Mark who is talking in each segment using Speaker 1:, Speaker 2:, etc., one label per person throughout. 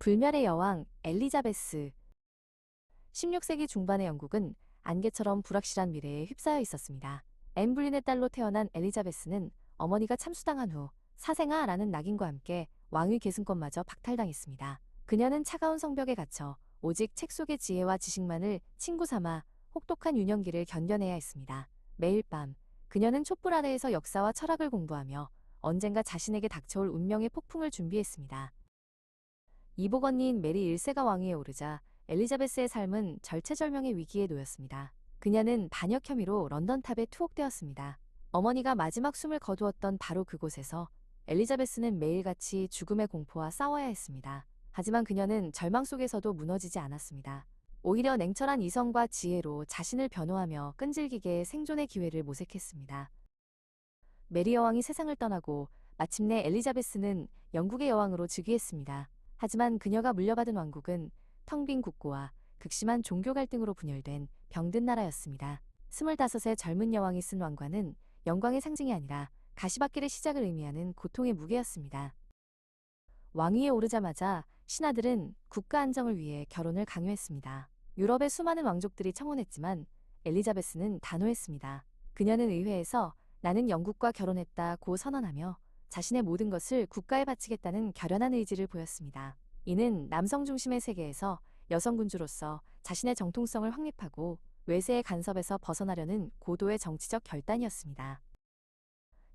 Speaker 1: 불멸의 여왕 엘리자베스 16세기 중반의 영국은 안개처럼 불확실한 미래에 휩싸여 있었습니다. 엠블린의 딸로 태어난 엘리자베스는 어머니가 참수당한 후 사생아라는 낙인과 함께 왕위 계승권마저 박탈당했습니다. 그녀는 차가운 성벽에 갇혀 오직 책 속의 지혜와 지식만을 친구 삼아 혹독한 유년기를 견뎌내야 했습니다. 매일 밤 그녀는 촛불 아래에서 역사와 철학을 공부하며 언젠가 자신에게 닥쳐올 운명의 폭풍을 준비했습니다. 이복 언니인 메리 1세가 왕위에 오르자 엘리자베스의 삶은 절체절명의 위기에 놓였습니다. 그녀는 반역 혐의로 런던 탑에 투옥되었습니다. 어머니가 마지막 숨을 거두었던 바로 그곳에서 엘리자베스는 매일같이 죽음의 공포와 싸워야 했습니다. 하지만 그녀는 절망 속에서도 무너지지 않았습니다. 오히려 냉철한 이성과 지혜로 자신을 변호하며 끈질기게 생존의 기회를 모색했습니다. 메리 여왕이 세상을 떠나고 마침내 엘리자베스는 영국의 여왕으로 즉위했습니다. 하지만 그녀가 물려받은 왕국은 텅 빈 국고와 극심한 종교 갈등으로 분열된 병든 나라였습니다. 25세 젊은 여왕이 쓴 왕관은 영광의 상징이 아니라 가시밭길의 시작을 의미하는 고통의 무게였습니다. 왕위에 오르자마자 신하들은 국가 안정을 위해 결혼을 강요했습니다. 유럽의 수많은 왕족들이 청혼했지만 엘리자베스는 단호했습니다. 그녀는 의회에서 나는 영국과 결혼했다고 선언하며 자신의 모든 것을 국가에 바치겠다는 결연한 의지를 보였습니다. 이는 남성 중심의 세계에서 여성 군주로서 자신의 정통성을 확립하고 외세의 간섭에서 벗어나려는 고도의 정치적 결단이었습니다.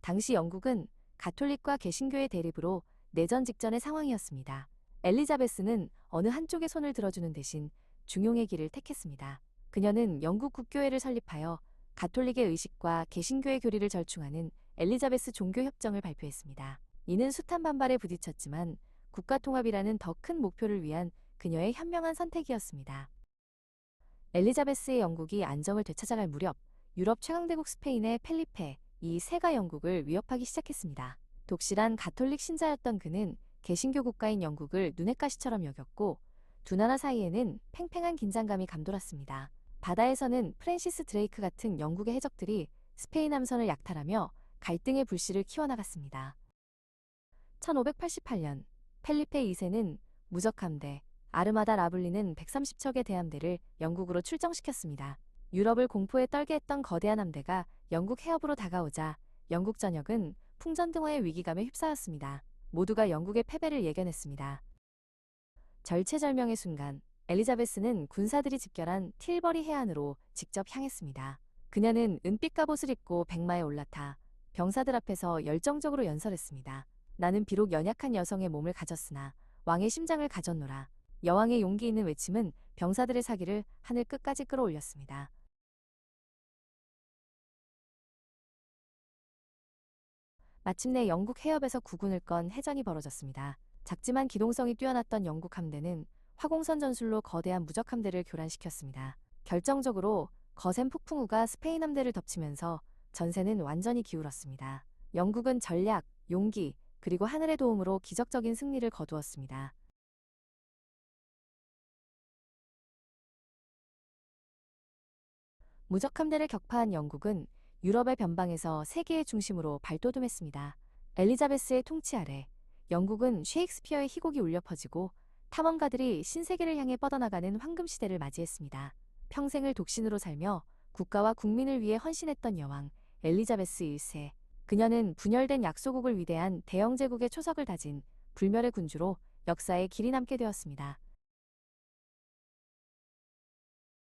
Speaker 1: 당시 영국은 가톨릭과 개신교의 대립으로 내전 직전의 상황이었습니다. 엘리자베스는 어느 한쪽의 손을 들어주는 대신 중용의 길을 택했습니다. 그녀는 영국 국교회를 설립하여 가톨릭의 의식과 개신교의 교리를 절충하는 엘리자베스 종교협정을 발표했습니다. 이는 숱한 반발에 부딪혔지만 국가 통합이라는 더 큰 목표를 위한 그녀의 현명한 선택이었습니다. 엘리자베스의 영국이 안정을 되찾아갈 무렵 유럽 최강대국 스페인의 펠리페 이 세가 영국을 위협하기 시작했습니다. 독실한 가톨릭 신자였던 그는 개신교 국가인 영국을 눈엣 가시처럼 여겼고 두 나라 사이에는 팽팽한 긴장감이 감돌았습니다. 바다에서는 프랜시스 드레이크 같은 영국의 해적들이 스페인 함선을 약탈하며 갈등의 불씨를 키워나갔습니다. 1588년 펠리페 2세는 무적함대 아르마다 라블리는 130척의 대함대를 영국으로 출정시켰습니다. 유럽을 공포에 떨게 했던 거대한 함대가 영국 해협으로 다가오자 영국 전역은 풍전등화의 위기감에 휩싸였습니다. 모두가 영국의 패배를 예견했습니다. 절체절명의 순간 엘리자베스는 군사들이 집결한 틸버리 해안으로 직접 향했습니다. 그녀는 은빛 갑옷을 입고 백마에 올라타 병사들 앞에서 열정적으로 연설했습니다. 나는 비록 연약한 여성의 몸을 가졌으나 왕의 심장을 가졌노라. 여왕의 용기 있는 외침은 병사들의 사기를 하늘 끝까지 끌어올렸습니다. 마침내 영국 해협에서 구군을 건 해전이 벌어졌습니다. 작지만 기동성이 뛰어났던 영국 함대는 화공선 전술로 거대한 무적 함대를 교란시켰습니다. 결정적으로 거센 폭풍우가 스페인 함대를 덮치면서 전세는 완전히 기울었습니다. 영국은 전략, 용기, 그리고 하늘의 도움으로 기적적인 승리를 거두었습니다. 무적 함대를 격파한 영국은 유럽의 변방에서 세계의 중심으로 발돋움했습니다. 엘리자베스의 통치 아래 영국은 셰익스피어의 희곡이 울려 퍼지고 탐험가들이 신세계를 향해 뻗어나가는 황금 시대를 맞이했습니다. 평생을 독신으로 살며 국가와 국민을 위해 헌신했던 여왕 엘리자베스 1세. 그녀는 분열된 약소국을 위대한 대영 제국의 초석을 다진 불멸의 군주로 역사에 길이 남게 되었습니다.